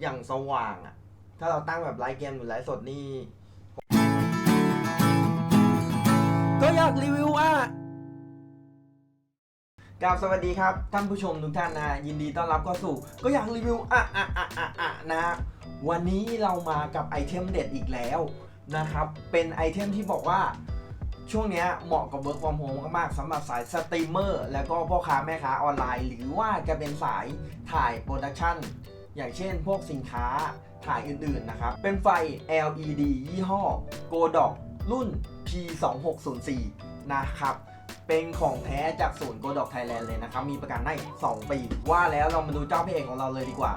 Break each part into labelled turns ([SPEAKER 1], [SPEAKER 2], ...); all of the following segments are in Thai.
[SPEAKER 1] อย่างสว่างอะถ้าเราตั้งแบบไลฟ์เกมหรือไลฟ์สดนี่ ก็อยากรีวิวอะกราบสวัสดีครับ ท่านผู้ชมทุกท่านนะยินดีต้อนรับเข้าสู่ ก็อยากรีวิวอะอะอะอะอะนะวันนี้เรามากับไอเทมเด็ดอีกแล้วนะครับ เป็นไอเทมที่บอกว่าช่วงนี้เหมาะกับ work from home มากๆสำหรับสายสตรีมเมอร์ แล้วก็พ่อค้าแม่ค้าออนไลน์ หรือว่าจะเป็นสายถ่ายโปรดักชั่น อย่างเช่นพวกสินค้าถ่ายอื่นๆนะครับ เป็นไฟ LED ยี่ห้อ Godox รุ่น P2604 นะครับเป็นของแท้จากศูนย์ Godox Thailand เลยนะครับ มีประกันได้ 2 ปี ว่าแล้วเรามาดูเจ้าพระเอกของเราเลยดีกว่า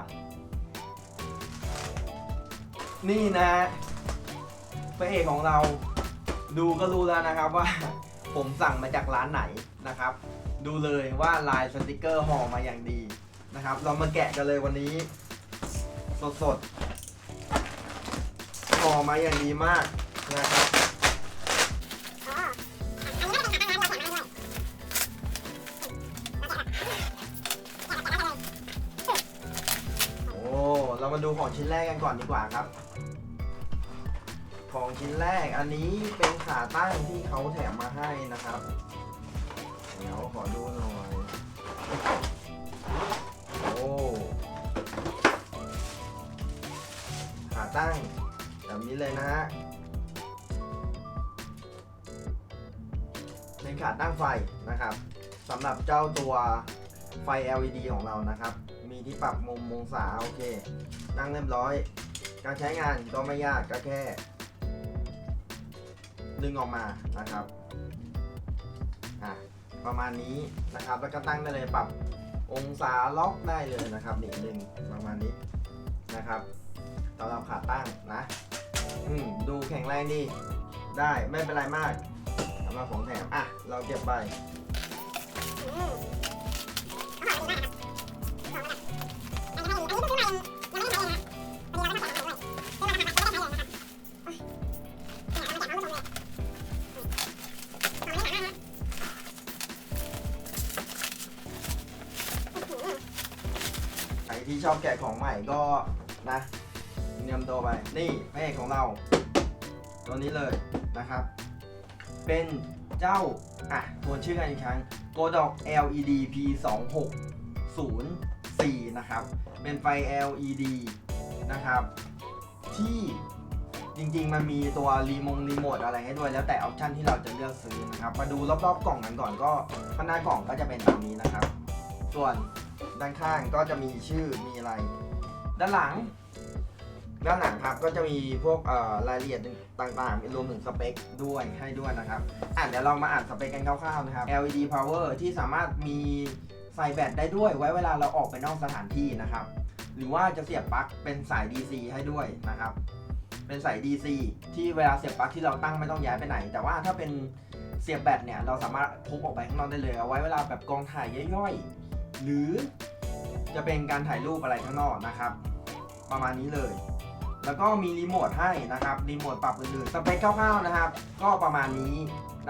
[SPEAKER 1] นี่นะพระเอกของเราดูก็รู้แล้วนะครับว่า ผมสั่งมาจากร้านไหนนะครับ ดูเลยว่าลายสติกเกอร์ห่อมาอย่างดีนะครับ เรามาแกะกันเลยวันนี้ สดๆห่อมาอย่างดีมากนะครับโอ้เรามาดูของชิ้นแรกกันก่อนดีกว่าครับ ของชิ้นแรกอันนี้เป็นขาตั้งที่เขาแถมมาให้นะครับ เดี๋ยวขอดูหน่อย ตั้งแบบนี้เลยนะฮะเป็นขาตั้งไฟนะครับสำหรับเจ้าตัวไฟ LED ของเรานะครับ มีที่ปรับมุมมงศาโอเคตั้งเรียบร้อย การใช้งานก็ไม่ยากก็แค่ ดึงออกมานะครับอะประมาณนี้นะครับ แล้วก็ตั้งได้เลยปรับองศาล็อกได้เลยนะครับนี่ดึงประมาณนี้นะครับ สำหรับขาตั้งนะ อืมดูแข็งแรงดีได้ไม่เป็นไรมากสำหรับของแถมอะ เราเก็บไปใครที่ชอบแกะของใหม่ก็นะ รียมตัวไป นี่พระเอกของเรา ตัวนี้เลยนะครับ เป็นเจ้า อะทวนชื่อกันอีกครั้ง Godox LED P 2 6 0 4 นะครับ เป็นไฟ LED นะครับ ที่จริงๆ มันมีตัวรีโมงรีโมทอะไรให้ด้วย แล้วแต่ออปชันที่เราจะเลือกซื้อนะครับ มาดูรอบๆกล่องกันก่อนก็ข้างหน้ากล่องก็จะเป็นแบบนี้นะครับ ส่วนด้านข้างก็จะมีชื่อมีอะไร ด้านหลัง ด้านหลังครับก็จะมีพวกรายละเอียดต่างๆ รวมถึงสเปคด้วยให้ด้วยนะครับอะเดี๋ยวเรามาอ่านสเปคกันคร่าวๆนะครับ LED power ที่สามารถมีใส่แบตได้ด้วยไว้เวลาเราออกไปนอกสถานที่นะครับ หรือว่าจะเสียบปลั๊กเป็นสาย DC ให้ด้วยนะครับ เป็นสาย DC ที่เวลาเสียบปลั๊กที่เราตั้งไม่ต้องย้ายไปไหน แต่ว่าถ้าเป็นเสียบแบตเนี่ยเราสามารถพกออกไปข้างนอกได้เลยเอาไว้เวลาแบบกองถ่ายย่อยๆ หรือจะเป็นการถ่ายรูปอะไรข้างนอกนะครับ ประมาณนี้เลย แล้วก็มีรีโมทให้นะครับรีโมทปรับอื่นๆสเปคคร่าวๆนะครับ ก็ประมาณนี้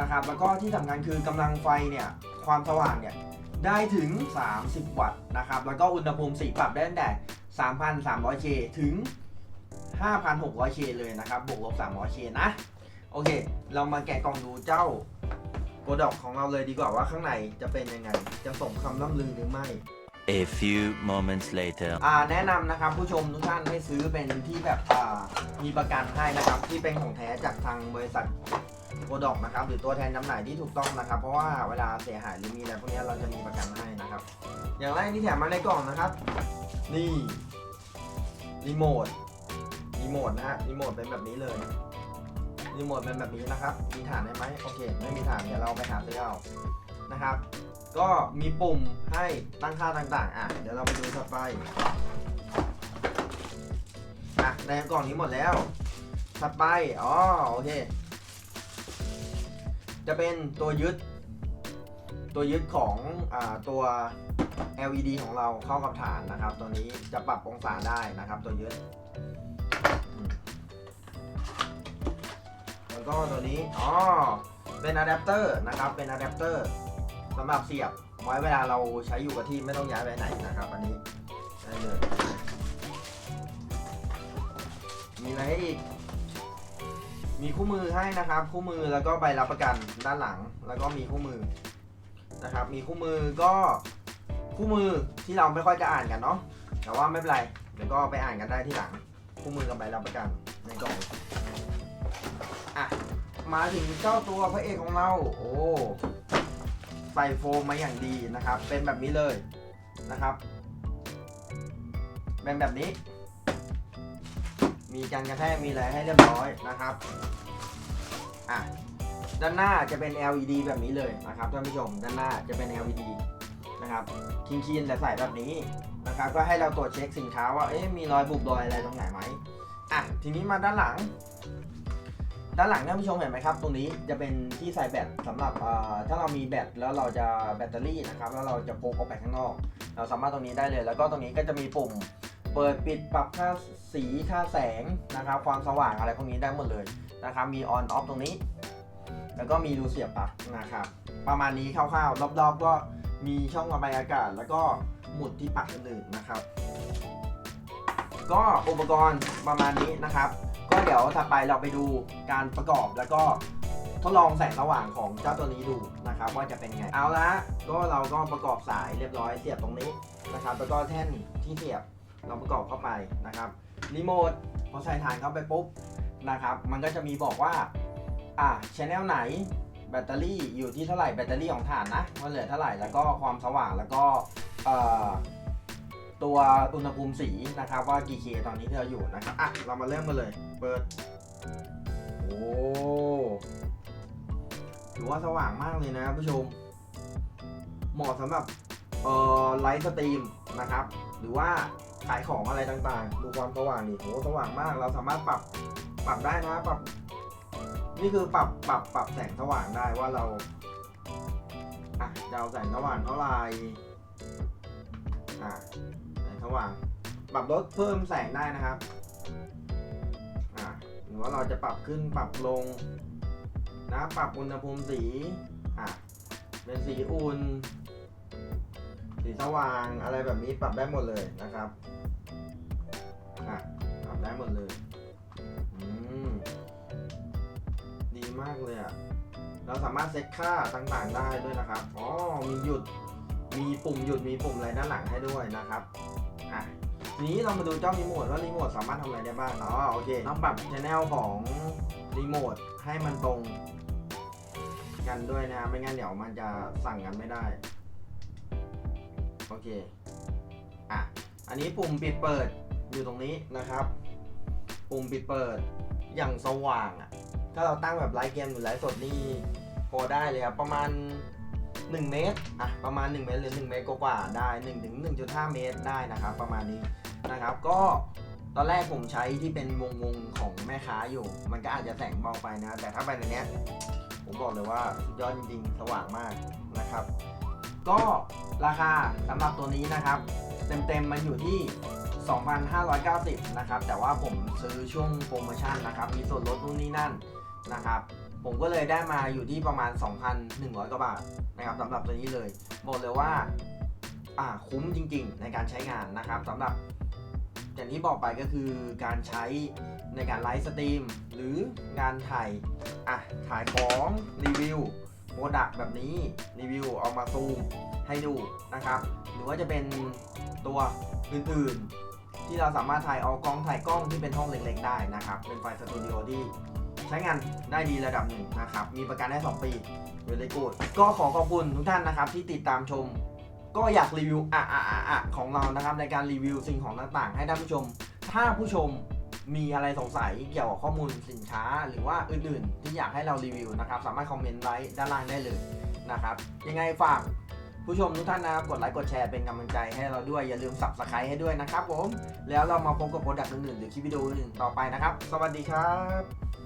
[SPEAKER 1] นะครับ แล้วก็ที่สำคัญคือกำลังไฟเนี่ยความสว่างเนี่ยได้ถึง 30 วัตต์นะครับ แล้วก็อุณหภูมิสีปรับได้ตั้งแต่ 3,300 K ถึง 5,600 K เลยนะครับบวกลบ 300 K นะ โอเค เรามาแกะกล่องดูเจ้าโกดอกของเราเลยดีกว่าว่าข้างในจะเป็นยังไง จะสมคำล่ำลือหรือไม่
[SPEAKER 2] A few moments later.
[SPEAKER 1] อ่าแนะนำนะครับผู้ชมทุกท่านให้ซื้อเป็นที่แบบอ่ามีประกันให้นะครับที่เป็นของแท้จากทางบริษัทโกดอกนะครับหรือตัวแทนจำหน่ายที่ถูกต้องนะครับ เพราะว่าเวลาเสียหายหรือมีอะไรพวกนี้เราจะมีประกันให้นะครับ อย่างแรกที่แถมมาในกล่องนะครับ นี่รีโมทรีโมทนะฮะรีโมทเป็นแบบนี้เลยรีโมทเป็นแบบนี้นะครับ มีฐานได้ไหมโอเค ไม่มีฐานเดี๋ยวเราไปหาซื้อเอา นะครับ ก็มีปุ่มให้ตั้งค่าต่างๆ อะ เดี๋ยวเราไปดูถัดไป อะ ในกล่องนี้หมดแล้วถัดไป อ๋อ โอเค จะเป็นตัวยึด ตัวยึดของอตัว LED ของเราเข้ากับฐานนะครับ ตัวนี้จะปรับองศาได้นะครับ ตัวยึด แล้วก็ตัวนี้ อ๋อ เป็นอะแดปเตอร์นะครับ เป็นอะแดปเตอร์ สำหรับเสียบไว้เวลาเราใช้อยู่กับที่ไม่ต้องย้ายไปไหนนะครับ อันนี้ได้เลยมีอะไรให้อีก มีคู่มือให้นะครับ คู่มือแล้วก็ใบรับประกันด้านหลัง แล้วก็มีคู่มือนะครับ มีคู่มือก็คู่มือที่เราไม่ค่อยจะอ่านกันเนาะแต่ว่าไม่เป็นไรเดี๋ยวก็ไปอ่านกันได้ที่หลัง คู่มือกับใบรับประกันในกล่องอะมาถึงเจ้าตัวพระเอกของเรา โอ้ ส่โฟมมาอย่างดีนะครับ เป็นแบบนี้เลยนะครับ เป็นแบบนี้ มีกันกระแทกมีอะไรให้เรียบร้อยนะครับอะด้านหน้าจะเป็น LED แบบนี้เลยนะครับท่านผู้ชม ด้านหน้าจะเป็น LED นะครับคินคีนแต่ใส่แบบนี้นะครับ ก็ให้เราตรวจเช็คสินค้าว่าเอ๊ะมีรอยบุบรอยอะไรตรงไหนไหมอะทีนี้มาด้านหลัง ด้านหลังท่านผู้ชมเห็นไหมครับ ตรงนี้จะเป็นที่ใส่แบตสำหรับถ้าเรามีแบตแล้วเราจะแบตเตอรี่นะครับแล้วเราจะพกออกไปข้างนอก เราสามารถตรงนี้ได้เลย แล้วก็ตรงนี้ก็จะมีปุ่ม เปิดปิดปรับค่าสีค่าแสงนะครับ ความสว่างอะไรพวกนี้ได้หมดเลยนะครับ มีออนออฟตรงนี้ แล้วก็มีรูเสียบปลั๊กนะครับ ประมาณนี้คร่าวๆรอบๆ ก็มีช่องระบายอากาศ แล้วก็หมุดที่ปลั๊กอื่นๆนะครับ ก็อุปกรณ์ประมาณนี้นะครับ ก็เดี๋ยวถัดไปเราไปดูการประกอบแล้วก็ทดลองแสงสว่างของเจ้าตัวนี้ดูนะครับว่าจะเป็นไง เอาละก็เราก็ประกอบสายเรียบร้อยเสียบตรงนี้นะครับแล้วก็แท่นที่เสียบเราประกอบเข้าไปนะครับรีโมทพอใส่ฐานเข้าไปปุ๊บนะครับ มันก็จะมีบอกว่าอะชแนลไหนแบตเตอรี่อยู่ที่เท่าไหร่แบตเตอรี่ของฐานนะว่าเหลือเท่าไหร่แล้วก็ความสว่างแล้วก็เอ่อ ตัวอุณหภูมิสีนะครับว่ากี่เคตอนนี้ที่เราอยู่นะครับอะเรามาเริ่มกันเลย เปิด โอ้ถือว่าสว่างมากเลยนะผู้ชม เหมาะสำหรับเอ่อไลฟ์สตรีมนะครับ หรือว่าขายของอะไรต่างๆ ดูความสว่างดิโหสว่างมาก เราสามารถปรับปรับได้นะปรับ นี่คือปรับปรับปรับแสงสว่างได้ว่าเราอะจะเอาแสงสว่างเท่าไหร่อะ สว่าง ปรับลดเพิ่มแสงได้นะครับอ่าหรือว่าเราจะปรับขึ้นปรับลงนะปรับอุณหภูมิสีอะเป็นสีอุ่นสีสว่างอะไรแบบนี้ปรับได้หมดเลยนะครับอะปรับได้หมดเลยอืมดีมากเลยอะเราสามารถเซตค่าต่างๆได้ด้วยนะครับ อ๋อ มีหยุด มีปุ่มหยุด มีปุ่มอะไรด้านหลังให้ด้วยนะครับ ทีนี้เรามาดูเจ้ารีโมทว่ารีโมทสามารถทำอะไรได้บ้างอ๋อโอเคต้องปรับชแนลของรีโมทให้มันตรงกันด้วยนะ ไม่งั้นเดี๋ยวมันจะสั่งกันไม่ได้ โอเค อะ อันนี้ปุ่มปิดเปิดอยู่ตรงนี้นะครับ ปุ่มปิดเปิดอย่างสว่างอะ ถ้าเราตั้งแบบไลฟ์เกมหรือไลฟ์สดนี่พอได้เลยครับ ประมาณ 1 เมตร อะ ประมาณ 1 เมตรหรือ 1 เมตรกว่าได้ 1 ถึง 1.5 เมตรได้นะครับ ประมาณนี้ นะครับ ก็ตอนแรกผมใช้ที่เป็นวงวงๆของแม่ค้าอยู่ มันก็อาจจะแสงเบาไปนะ แต่ถ้าไปในเนี้ย ผมบอกเลยว่าสุดยอดจริงสว่างมากนะครับ ก็ราคาสำหรับตัวนี้นะครับ เต็มๆมันอยู่ที่ 2,590 นะครับ แต่ว่าผมซื้อช่วงโปรโมชั่นนะครับ มีส่วนลดนู่นนี่นั่นนะครับผมก็เลยได้มาอยู่ที่ประมาณ 2,100 กว่าบาทนะครับสำหรับตัวนี้เลย บอกเลยว่า อ่าคุ้มจริง ๆ ในการใช้งานนะครับสำหรับ อย่างที่บอกไปก็คือการใช้ในการไลฟ์สตรีมหรืองานถ่ายอะถ่ายของรีวิวโปรดักแบบนี้รีวิวเอามาซูมให้ดูนะครับ หรือว่าจะเป็นตัวอื่นๆ ที่เราสามารถถ่ายเอากล้องถ่ายกล้องที่เป็นห้องเล็กๆได้นะครับ เป็นไฟสตูดิโอที่ใช้งานได้ดีระดับหนึ่งนะครับ มีประกันได้ 2 ปีเวลกูดก็ขอขอบคุณทุกท่านนะครับที่ติดตามชม ก็อยากรีวิวอะอะอะอะของเรานะครับในการรีวิวสิ่งของต่างๆ ให้ท่านผู้ชม ถ้าผู้ชมมีอะไรสงสัยเกี่ยวกับข้อมูลสินค้าหรือว่าอื่นๆ ที่อยากให้เรารีวิวนะครับ สามารถคอมเมนต์ไว้ด้านล่างได้เลยนะครับ ยังไงฝากผู้ชมทุกท่านนะครับกดไลค์กดแชร์เป็นกำลังใจให้เราด้วยอย่าลืม subscribe ให้ด้วยนะครับผม แล้วเรามาพบกับโปรดักต์อื่นๆหรือคลิปวิดีโออื่นต่อไปนะครับ สวัสดีครับ